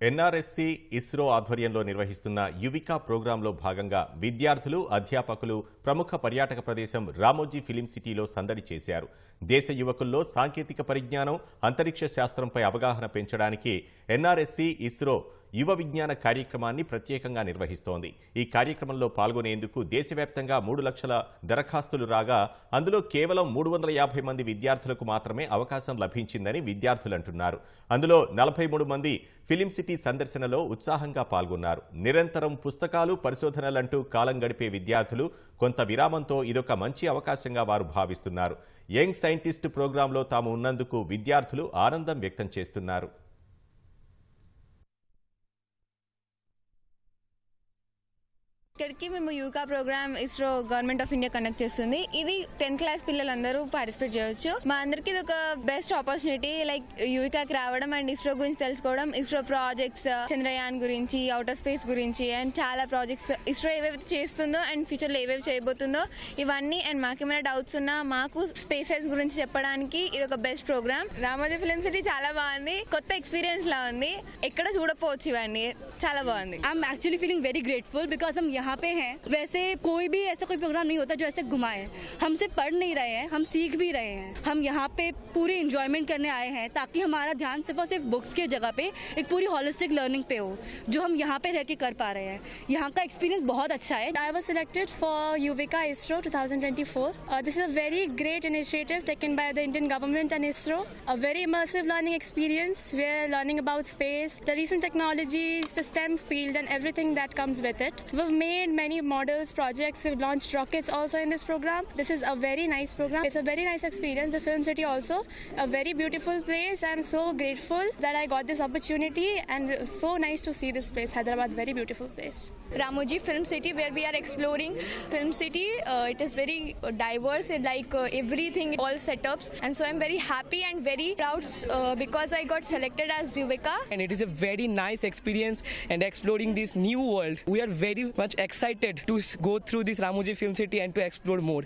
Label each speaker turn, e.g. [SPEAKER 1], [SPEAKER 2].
[SPEAKER 1] NRSC ISRO ఆధ్వర్యంలో నిర్వహిస్తున్న యువికా ప్రోగ్రాంలో భాగంగా విద్యార్థులు అధ్యాపకులు ప్రముఖ పర్యాటక ప్రదేశం రామోజీ ఫిలిం సిటీలో సందడి చేశారు. దేశ యువకుల్లో సాంకేతిక పరిజ్ఞానం అంతరిక్ష శాస్త్రంపై అవగాహన పెంచడానికి ఎన్ఆర్ఎస్సి ఇస్రో యువ విజ్ఞాన కార్యక్రమాన్ని ప్రత్యేకంగా నిర్వహిస్తోంది. ఈ కార్యక్రమంలో పాల్గొనేందుకు దేశవ్యాప్తంగా మూడు లక్షల దరఖాస్తులు రాగా అందులో కేవలం మూడు వందల యాభై మంది విద్యార్థులకు మాత్రమే అవకాశం లభించిందని విద్యార్థులు అంటున్నారు అందులో నలభై మూడు మంది ఫిలిం సిటీ సందర్శనలో ఉత్సాహంగా పాల్గొన్నారు. నిరంతరం పుస్తకాలు పరిశోధనలంటూ కాలం గడిపే విద్యార్థులు కొంత విరామంతో ఇదొక మంచి అవకాశంగా వారు భావిస్తున్నారు. యంగ్ సైంటిస్ట్ ప్రోగ్రాంలో తాము ఉన్నందుకు విద్యార్థులు ఆనందం వ్యక్తం చేస్తున్నారు.
[SPEAKER 2] ఇక్కడికి మేము Yuvika programme ISRO government of India conduct చేస్తుంది. ఇది టెన్త్ క్లాస్ పిల్లలందరూ పార్టిసిపేట్ చేయొచ్చు. మా అందరికి ఇది ఒక బెస్ట్ ఆపర్చునిటీ లైక్ యూకాకి రావడం అండ్ ఇస్రో గురించి తెలుసుకోవడం. ఇస్రో ప్రాజెక్ట్స్ uh, చంద్రయాన్ గురించి అవుటర్ స్పేస్ గురించి అండ్ చాలా ప్రాజెక్ట్స్ ఇస్రో ఏవైతే చేస్తుందో అండ్ ఫ్యూచర్లో ఏవేవి చేయబోతుందో ఇవన్నీ అండ్ మాకేమైనా డౌట్స్ ఉన్నా మాకు స్పేసెస్ గురించి చెప్పడానికి ఇది ఒక best programme Ramoji film city చాలా బాగుంది. కొత్త ఎక్స్పీరియన్స్ లా ఉంది. ఎక్కడ చూడపోవచ్చు ఇవన్నీ. చాలా బాగుంది.
[SPEAKER 3] I'm actually feeling very grateful because I'm यहाँ पे हैं। वैसे कोई भी ऐसा कोई प्रोग्राम नहीं होता जो ऐसे घुमाए। हमसे पढ़ नहीं रहे हैं, हम सीख भी रहे हैं। हम यहाँ पे पूरी इंजॉयमेंट करने आए हैं ताकि हमारा ध्यान सिर्फ़ और सिर्फ़ बुक्स के जगह पे, एक पूरी हॉलिस्टिक लर्निंग पे हो, जो हम यहाँ पे रह के कर पा रहे हैं। यहाँ का एक्सपीरियंस बहुत अच्छा है।
[SPEAKER 4] I was selected for Yuvika ISRO two thousand this is a very great initiative taken by the Indian government and ISRO a very immersive learning experience we are learning about space the recent technologies the STEM field and everything that comes with it we made made many models, projects. We've launched rockets also in this program. This is a very nice program. It's a very nice experience. The film city also a very beautiful place. I'm so grateful that I got this opportunity, and it was so nice to see this place, Hyderabad. Very beautiful place.
[SPEAKER 5] Ramoji Film City, where we are exploring Film City. Uh, it is very diverse, and like uh, everything, all setups, and so I'm very happy and very proud uh, because I got selected as Yuvika.
[SPEAKER 6] and it is a very nice experience and exploring this new world. We are very much excited to go through this Ramoji Film City and to explore more.